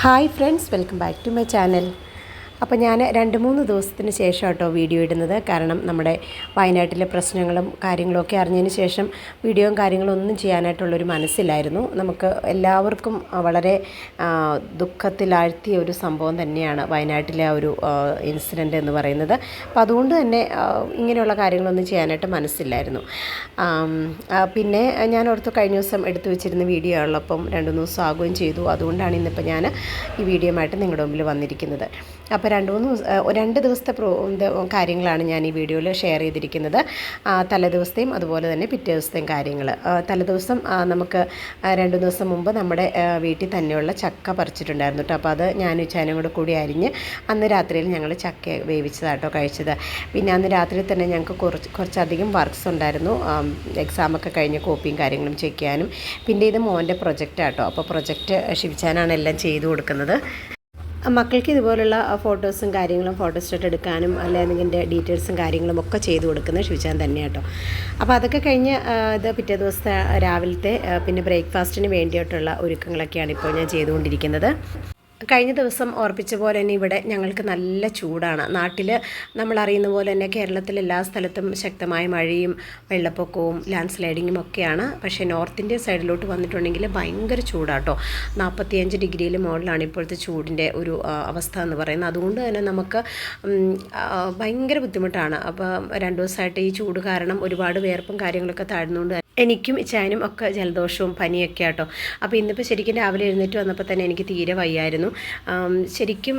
Hi friends welcome back to my channel. അപ്പോൾ ഞാൻ രണ്ട് മൂന്ന് ദിവസത്തിന് ശേഷം കേട്ടോ വീഡിയോ ഇടുന്നത്. കാരണം നമ്മുടെ വയനാട്ടിലെ പ്രശ്നങ്ങളും കാര്യങ്ങളൊക്കെ അറിഞ്ഞതിന് ശേഷം വീഡിയോയും കാര്യങ്ങളും ഒന്നും ചെയ്യാനായിട്ടുള്ളൊരു മനസ്സിലായിരുന്നു. നമുക്ക് എല്ലാവർക്കും വളരെ ദുഃഖത്തിലാഴ്ത്തിയ ഒരു സംഭവം തന്നെയാണ് വയനാട്ടിലെ ആ ഒരു ഇൻസിഡന്റ് എന്ന് പറയുന്നത്. അപ്പോൾ അതുകൊണ്ട് തന്നെ ഇങ്ങനെയുള്ള കാര്യങ്ങളൊന്നും ചെയ്യാനായിട്ട് മനസ്സില്ലായിരുന്നു. പിന്നെ ഞാൻ ഓർത്ത് കഴിഞ്ഞ ദിവസം എടുത്തു വെച്ചിരുന്ന വീഡിയോ ഉള്ളപ്പം രണ്ട് ദിവസം ആകുകയും ചെയ്തു. അതുകൊണ്ടാണ് ഇന്നിപ്പോൾ ഞാൻ ഈ വീഡിയോയുമായിട്ട് നിങ്ങളുടെ മുമ്പിൽ വന്നിരിക്കുന്നത്. അപ്പോൾ രണ്ട് മൂന്ന് രണ്ട് ദിവസത്തെ കാര്യങ്ങളാണ് ഞാൻ ഈ വീഡിയോയിൽ ഷെയർ ചെയ്തിരിക്കുന്നത്. തലേദിവസത്തെയും അതുപോലെ തന്നെ പിറ്റേ ദിവസത്തെയും കാര്യങ്ങൾ തലേദിവസം നമുക്ക് രണ്ട് ദിവസം മുമ്പ് നമ്മുടെ വീട്ടിൽ തന്നെയുള്ള ചക്ക പറിച്ചിട്ടുണ്ടായിരുന്നു കേട്ടോ. അപ്പോൾ അത് ഞാനും ഉച്ചാനും കൂടെ കൂടി അരിഞ്ഞ് അന്ന് രാത്രിയിൽ ഞങ്ങൾ ചക്ക വേവിച്ചതാട്ടോ കഴിച്ചത്. പിന്നെ അന്ന് രാത്രി തന്നെ ഞങ്ങൾക്ക് കുറച്ച് കുറച്ചധികം വർക്ക്സ് ഉണ്ടായിരുന്നു. എക്സാമൊക്കെ കഴിഞ്ഞ് കോപ്പിയും കാര്യങ്ങളും ചെക്ക് ചെയ്യാനും. പിന്നെ ഇത് മോന്റെ പ്രൊജക്റ്റ് ആട്ടോ അപ്പോൾ പ്രൊജക്റ്റ് ഷിവിച്ചാനാണ് എല്ലാം ചെയ്തു കൊടുക്കുന്നത്. മക്കൾക്ക് ഇതുപോലുള്ള ഫോട്ടോസും കാര്യങ്ങളും ഫോട്ടോസ്റ്റാറ്റ് എടുക്കാനും അല്ലെങ്കിൽ ഇതിന്റെ ഡീറ്റെയിൽസും കാര്യങ്ങളും ഒക്കെ ചെയ്തു കൊടുക്കുന്നത് ശുചാൻ തന്നെ കേട്ടോ അപ്പോൾ അതൊക്കെ കഴിഞ്ഞ് ഇത് പിറ്റേ ദിവസത്തെ രാവിലത്തെ പിന്നെ ബ്രേക്ക്ഫാസ്റ്റിന് വേണ്ടിയിട്ടുള്ള ഒരുക്കങ്ങളൊക്കെയാണ് ഇപ്പോൾ ഞാൻ ചെയ്തുകൊണ്ടിരിക്കുന്നത്. കഴിഞ്ഞ ദിവസം ഓർപ്പിച്ച പോലെ തന്നെ ഇവിടെ ഞങ്ങൾക്ക് നല്ല ചൂടാണ്. നാട്ടിൽ നമ്മൾ അറിയുന്ന പോലെ തന്നെ കേരളത്തിൽ എല്ലാ സ്ഥലത്തും ശക്തമായ മഴയും വെള്ളപ്പൊക്കവും ലാൻഡ് സ്ലൈഡിങ്ങും ഒക്കെയാണ്. പക്ഷേ നോർത്ത് ഇന്ത്യ സൈഡിലോട്ട് വന്നിട്ടുണ്ടെങ്കിൽ ഭയങ്കര ചൂടാട്ടോ. നാൽപ്പത്തിയഞ്ച് ഡിഗ്രിയിൽ മുകളിലാണ് ഇപ്പോഴത്തെ ചൂടിന്റെ ഒരു അവസ്ഥ എന്ന് പറയുന്നത്. അതുകൊണ്ട് തന്നെ നമുക്ക് ഭയങ്കര ബുദ്ധിമുട്ടാണ്. അപ്പോൾ രണ്ട് ദിവസമായിട്ട് ഈ ചൂട് കാരണം ഒരുപാട് വേർപ്പും കാര്യങ്ങളൊക്കെ താഴ്ന്നുകൊണ്ട് എനിക്കും ചാനും ഒക്കെ ജലദോഷവും പനിയൊക്കെ ആട്ടോ. അപ്പോൾ ഇന്നിപ്പോൾ ശരിക്കും രാവിലെ എഴുന്നേറ്റ് വന്നപ്പോൾ തന്നെ എനിക്ക് തീരെ വയ്യായിരുന്നു. ശരിക്കും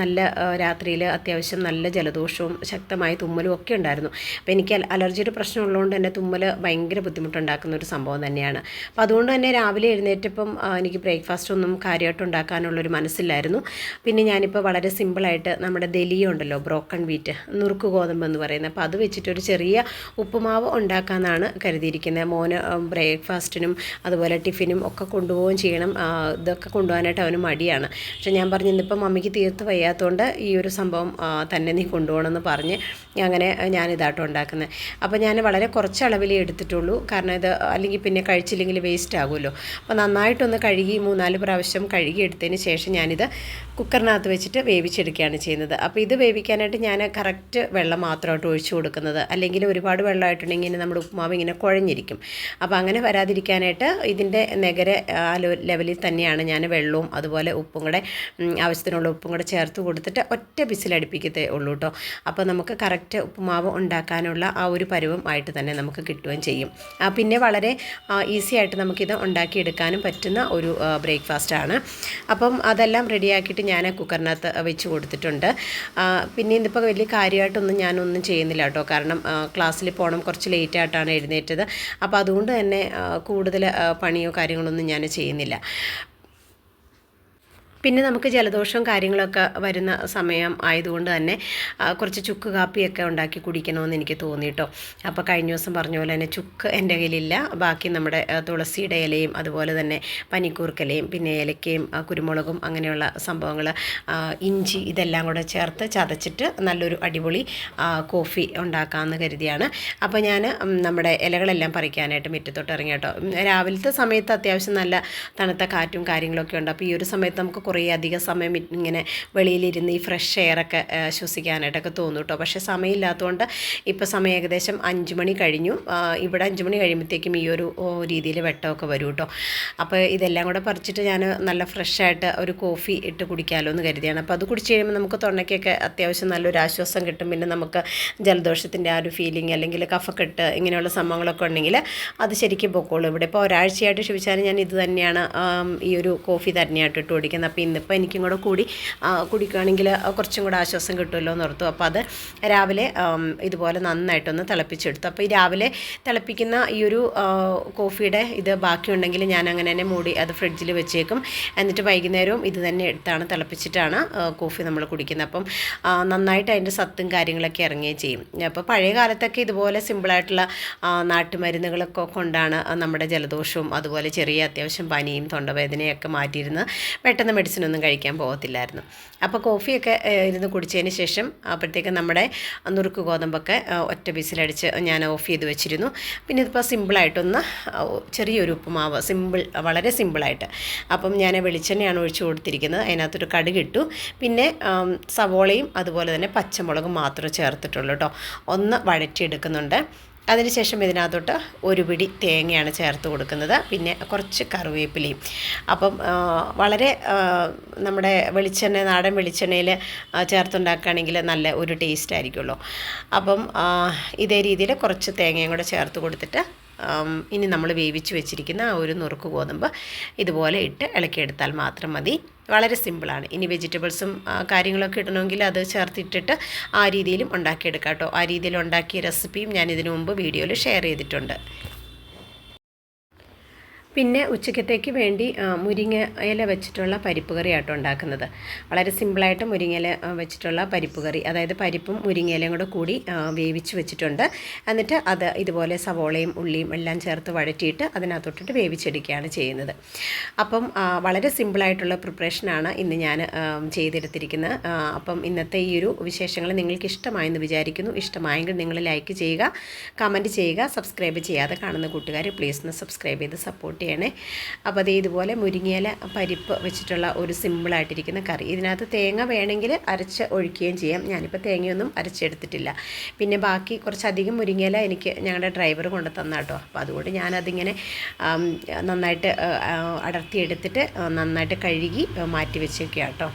നല്ല രാത്രിയിൽ അത്യാവശ്യം നല്ല ജലദോഷവും ശക്തമായ തുമ്മലും ഒക്കെ ഉണ്ടായിരുന്നു. അപ്പോൾ എനിക്ക് അലർജിയുടെ പ്രശ്നം ഉള്ളതുകൊണ്ട് തന്നെ തുമ്മൽ ഭയങ്കര ബുദ്ധിമുട്ടുണ്ടാക്കുന്ന ഒരു സംഭവം തന്നെയാണ്. അപ്പോൾ അതുകൊണ്ട് തന്നെ രാവിലെ എഴുന്നേറ്റപ്പം എനിക്ക് ബ്രേക്ക്ഫാസ്റ്റ് ഒന്നും കാര്യമായിട്ട് ഉണ്ടാക്കാനുള്ളൊരു മനസ്സില്ലായിരുന്നു. പിന്നെ ഞാനിപ്പോൾ വളരെ സിമ്പിളായിട്ട് നമ്മുടെ ദലിയുണ്ടല്ലോ ബ്രോക്കൺ വീറ്റ് നുറുക്ക് ഗോതമ്പ് എന്ന് പറയുന്നത്. അപ്പോൾ അത് വെച്ചിട്ടൊരു ചെറിയ ഉപ്പുമാവ് ഉണ്ടാക്കാമെന്നാണ് കരുതിയിരിക്കുന്നത്. മോന് ബ്രേക്ക്ഫാസ്റ്റിനും അതുപോലെ ടിഫിനും ഒക്കെ കൊണ്ടുപോവുകയും ചെയ്യണം. ഇതൊക്കെ കൊണ്ടുപോകാനായിട്ട് അവന് മടിയാണ്. പക്ഷെ ഞാൻ പറഞ്ഞു ഇന്നിപ്പം മമ്മിക്ക് തീർത്ത് വയ്യാത്തതുകൊണ്ട് ഈ ഒരു സംഭവം തന്നെ നീ കൊണ്ടുപോകണമെന്ന് പറഞ്ഞ് അങ്ങനെ ഞാനിതാട്ടോ ഉണ്ടാക്കുന്നത് അപ്പോൾ ഞാൻ വളരെ കുറച്ച് അളവിലേ എടുത്തിട്ടുള്ളൂ. കാരണം ഇത് അല്ലെങ്കിൽ പിന്നെ കഴിച്ചില്ലെങ്കിൽ വേസ്റ്റ് ആകുമല്ലോ. അപ്പോൾ നന്നായിട്ടൊന്ന് കഴുകി മൂന്നാൽ പ്രാവശ്യം കഴുകി എടുത്തതിന് ശേഷം ഞാനിത് കുക്കറിനകത്ത് വെച്ചിട്ട് വേവിച്ചെടുക്കുകയാണ് ചെയ്യുന്നത്. അപ്പോൾ ഇത് വേവിക്കാനായിട്ട് ഞാൻ കറക്റ്റ് വെള്ളം മാത്രമായിട്ട് ഒഴിച്ചു കൊടുക്കുന്നത്. അല്ലെങ്കിൽ ഒരുപാട് വെള്ളമായിട്ടുണ്ടെങ്കിൽ നമ്മുടെ ഉപ്പുമാവ് ഇങ്ങനെ കുഴഞ്ഞിരിക്കും. അപ്പോൾ അങ്ങനെ വരാതിരിക്കാനായിട്ട് ഇതിന്റെ നഗര ആ ലെവലിൽ തന്നെയാണ് ഞാൻ വെള്ളവും അതുപോലെ ഉപ്പും കൂടെ ആവശ്യത്തിനുള്ള ഉപ്പും കൂടെ ചേർത്ത് കൊടുത്തിട്ട് ഒറ്റ ബിസിലടുപ്പിക്കത്തേ ഉള്ളൂ കേട്ടോ. അപ്പോൾ നമുക്ക് കറക്റ്റ് ഉപ്പുമാവ് ഉണ്ടാക്കാനുള്ള ആ ഒരു പരുവം ആയിട്ട് തന്നെ നമുക്ക് കിട്ടുകയും ചെയ്യും. പിന്നെ വളരെ ഈസി ആയിട്ട് നമുക്കിത് ഉണ്ടാക്കിയെടുക്കാനും പറ്റുന്ന ഒരു ബ്രേക്ക്ഫാസ്റ്റാണ്. അപ്പം അതെല്ലാം റെഡിയാക്കിയിട്ട് ഞാൻ കുക്കറിനകത്ത് വെച്ച് കൊടുത്തിട്ടുണ്ട്. പിന്നെ ഇതിപ്പോൾ വലിയ കാര്യമായിട്ടൊന്നും ഞാനൊന്നും ചെയ്യുന്നില്ല കേട്ടോ. കാരണം ക്ലാസ്സിൽ പോകണം കുറച്ച് ലേറ്റ് ആയിട്ടാണ് എഴുന്നേറ്റത്. അപ്പോൾ അതുകൊണ്ട് തന്നെ കൂടുതൽ പണിയോ കാര്യങ്ങളൊന്നും ഞാൻ ചെയ്യുന്നില്ല. പിന്നെ നമുക്ക് ജലദോഷവും കാര്യങ്ങളൊക്കെ വരുന്ന സമയം ആയതുകൊണ്ട് തന്നെ കുറച്ച് ചുക്ക് കാപ്പിയൊക്കെ ഉണ്ടാക്കി കുടിക്കണമെന്ന് എനിക്ക് തോന്നിയിട്ടോ അപ്പോൾ കഴിഞ്ഞ ദിവസം പറഞ്ഞ പോലെ തന്നെ ചുക്ക് എന്റെ കയ്യിലില്ല. ബാക്കി നമ്മുടെ തുളസിയുടെ ഇലയും അതുപോലെ തന്നെ പനിക്കൂർക്കലയും പിന്നെ ഏലക്കയും കുരുമുളകും അങ്ങനെയുള്ള സംഭവങ്ങൾ ഇഞ്ചി ഇതെല്ലാം കൂടെ ചേർത്ത് ചതച്ചിട്ട് നല്ലൊരു അടിപൊളി കോഫി ഉണ്ടാക്കാമെന്ന് കരുതിയാണ്. അപ്പോൾ ഞാൻ നമ്മുടെ ഇലകളെല്ലാം പറിക്കാനായിട്ട് മുറ്റത്തോട്ട് ഇറങ്ങി കേട്ടോ രാവിലത്തെ സമയത്ത് അത്യാവശ്യം നല്ല തണുത്ത കാറ്റും കാര്യങ്ങളൊക്കെ ഉണ്ട്. അപ്പോൾ ഈ ഒരു സമയത്ത് നമുക്ക് കുറേ അധികം സമയം ഇങ്ങനെ വെളിയിലിരുന്ന് ഈ ഫ്രഷ് എയറൊക്കെ ശ്വസിക്കാനായിട്ടൊക്കെ തോന്നും കേട്ടോ. പക്ഷേ സമയമില്ലാത്തതുകൊണ്ട് ഇപ്പോൾ സമയം ഏകദേശം അഞ്ച് മണി കഴിഞ്ഞു. ഇവിടെ അഞ്ച് മണി കഴിയുമ്പോഴത്തേക്കും ഈ ഒരു രീതിയിൽ വെട്ടമൊക്കെ വരും കേട്ടോ. അപ്പോൾ ഇതെല്ലാം കൂടെ പറിച്ചിട്ട് ഞാൻ നല്ല ഫ്രഷായിട്ട് ഒരു കോഫി ഇട്ട് കുടിക്കാമല്ലോ എന്ന് കരുതിയാണ്. അപ്പോൾ അത് കുടിച്ച് കഴിയുമ്പോൾ നമുക്ക് തൊണ്ടയ്ക്കൊക്കെ അത്യാവശ്യം നല്ലൊരു ആശ്വാസം കിട്ടും. പിന്നെ നമുക്ക് ജലദോഷത്തിന്റെ ആ ഒരു ഫീലിംഗ് അല്ലെങ്കിൽ കഫക്കെട്ട് ഇങ്ങനെയുള്ള സംഭവങ്ങളൊക്കെ ഉണ്ടെങ്കിൽ അത് ശരിക്കും പൊക്കോളൂ. ഇവിടെ ഇപ്പോൾ ഒരാഴ്ചയായിട്ട് ക്ഷമിച്ചാലും ഞാൻ ഇത് തന്നെയാണ് ഈ ഒരു കോഫി തന്നെയായിട്ട് ഇട്ട് കുടിക്കുന്നത്. അപ്പോൾ ഇന്നിപ്പോൾ എനിക്കും കൂടെ കൂടി കുടിക്കുകയാണെങ്കിൽ കുറച്ചും കൂടെ ആശ്വാസം കിട്ടുമല്ലോ എന്ന് ഓർത്തു. അപ്പോൾ അത് രാവിലെ ഇതുപോലെ നന്നായിട്ടൊന്ന് തിളപ്പിച്ചെടുത്തു. അപ്പോൾ ഈ രാവിലെ തിളപ്പിക്കുന്ന ഈ ഒരു കോഫിയുടെ ഇത് ബാക്കിയുണ്ടെങ്കിൽ ഞാൻ അങ്ങനെ തന്നെ മൂടി അത് ഫ്രിഡ്ജിൽ വെച്ചേക്കും. എന്നിട്ട് വൈകുന്നേരവും ഇത് തന്നെ എടുത്താണ് തിളപ്പിച്ചിട്ടാണ് കോഫി നമ്മൾ കുടിക്കുന്നത്. അപ്പം നന്നായിട്ട് അതിന്റെ സത്തും കാര്യങ്ങളൊക്കെ ഇറങ്ങുകയും ചെയ്യും. അപ്പോൾ പഴയ കാലത്തൊക്കെ ഇതുപോലെ സിമ്പിളായിട്ടുള്ള നാട്ടുമരുന്നുകളൊക്കെ കൊണ്ടാണ് നമ്മുടെ ജലദോഷവും അതുപോലെ ചെറിയ അത്യാവശ്യം പനിയും തൊണ്ടവേദനയൊക്കെ മാറ്റിയിരുന്ന് പെട്ടെന്ന് മെഡിസിൻ മെഡിസിൻ കഴിക്കാൻ പോകത്തില്ലായിരുന്നു. അപ്പോൾ കോഫിയൊക്കെ ഇരുന്ന് കുടിച്ചതിന് ശേഷം അപ്പോഴത്തേക്ക് നമ്മുടെ നുറുക്ക് ഗോതമ്പൊക്കെ ഒറ്റ ബിസിലടിച്ച് ഞാൻ ഓഫ് ചെയ്ത് വെച്ചിരുന്നു. പിന്നെ ഇതിപ്പോൾ സിമ്പിളായിട്ടൊന്ന് ചെറിയൊരു ഉപ്പുമാവ് സിമ്പിൾ വളരെ സിമ്പിളായിട്ട്. അപ്പം ഞാൻ വെളിച്ചെണ്ണയാണ് ഒഴിച്ചു കൊടുത്തിരിക്കുന്നത്. അതിനകത്തൊരു കടുക് ഇട്ടു പിന്നെ സവോളയും അതുപോലെ തന്നെ പച്ചമുളകും മാത്രം ചേർത്തിട്ടുള്ളൂ കേട്ടോ ഒന്ന് വഴറ്റിയെടുക്കുന്നുണ്ട്. അതിനുശേഷം ഇതിനകത്തോട്ട് ഒരു പിടി തേങ്ങയാണ് ചേർത്ത് കൊടുക്കുന്നത്. പിന്നെ കുറച്ച് കറിവേപ്പിലയും. അപ്പം വളരെ നമ്മുടെ വെളിച്ചെണ്ണ നാടൻ വെളിച്ചെണ്ണയിൽ ചേർത്തുണ്ടാക്കുകയാണെങ്കിൽ നല്ല ഒരു ടേസ്റ്റ് ആയിരിക്കുമല്ലോ. അപ്പം ഇതേ രീതിയിൽ കുറച്ച് തേങ്ങയും കൂടെ ചേർത്ത് കൊടുത്തിട്ട് ഇനി നമ്മൾ വേവിച്ച് വെച്ചിരിക്കുന്ന ആ ഒരു നുറുക്ക് ഗോതമ്പ് ഇതുപോലെ ഇട്ട് ഇളക്കിയെടുത്താൽ മാത്രം മതി. വളരെ സിമ്പിളാണ് ഇനി വെജിറ്റബിൾസും കാര്യങ്ങളൊക്കെ ഇടണമെങ്കിൽ അത് ചേർത്തിട്ടിട്ട് ആ രീതിയിലും ഉണ്ടാക്കിയെടുക്കാം കേട്ടോ. ആ രീതിയിൽ ഉണ്ടാക്കിയ റെസിപ്പിയും ഞാൻ ഇതിനു മുമ്പ് വീഡിയോയിൽ ഷെയർ ചെയ്തിട്ടുണ്ട്. പിന്നെ ഉച്ചക്കത്തേക്ക് വേണ്ടി മുരിങ്ങ ഇല വെച്ചിട്ടുള്ള പരിപ്പ് കറിയാട്ടോ ഉണ്ടാക്കുന്നത്. വളരെ സിമ്പിളായിട്ട് മുരിങ്ങ ഇല വെച്ചിട്ടുള്ള പരിപ്പ് കറി. അതായത് പരിപ്പും മുരിങ്ങ ഇലയും കൂടെ കൂടി വേവിച്ച് വെച്ചിട്ടുണ്ട്. എന്നിട്ട് അത് ഇതുപോലെ സവോളയും ഉള്ളിയും എല്ലാം ചേർത്ത് വഴറ്റിയിട്ട് അതിനകത്തോട്ടിട്ട് വേവിച്ചെടുക്കുകയാണ് ചെയ്യുന്നത്. അപ്പം വളരെ സിമ്പിളായിട്ടുള്ള പ്രിപ്പറേഷനാണ് ഇന്ന് ഞാൻ ചെയ്തെടുത്തിരിക്കുന്നത്. അപ്പം ഇന്നത്തെ ഈ ഒരു വിശേഷങ്ങൾ നിങ്ങൾക്ക് ഇഷ്ടമായെന്ന് വിചാരിക്കുന്നു. ഇഷ്ടമായെങ്കിൽ നിങ്ങൾ ലൈക്ക് ചെയ്യുക കമന്റ് ചെയ്യുക സബ്സ്ക്രൈബ് ചെയ്യാതെ കാണുന്ന കൂട്ടുകാർ പ്ലീസ് ഒന്ന് സബ്സ്ക്രൈബ് ചെയ്ത് സപ്പോർട്ട് ചെയ്യണേ അപ്പോൾ അതേ ഇതുപോലെ മുരിങ്ങയില പരിപ്പ് വെച്ചിട്ടുള്ള ഒരു സിമ്പിളായിട്ടിരിക്കുന്ന കറി. ഇതിനകത്ത് തേങ്ങ വേണമെങ്കിൽ അരച്ച് ഒഴിക്കുകയും ചെയ്യാം. ഞാനിപ്പോൾ തേങ്ങയൊന്നും അരച്ചെടുത്തിട്ടില്ല. പിന്നെ ബാക്കി കുറച്ചധികം മുരിങ്ങയില എനിക്ക് ഞങ്ങളുടെ ഡ്രൈവർ കൊണ്ട് തന്നാട്ടോ അപ്പോൾ അതുകൊണ്ട് ഞാനതിങ്ങനെ നന്നായിട്ട് അടർത്തിയെടുത്തിട്ട് നന്നായിട്ട് കഴുകി മാറ്റി വെച്ചേക്കാം കേട്ടോ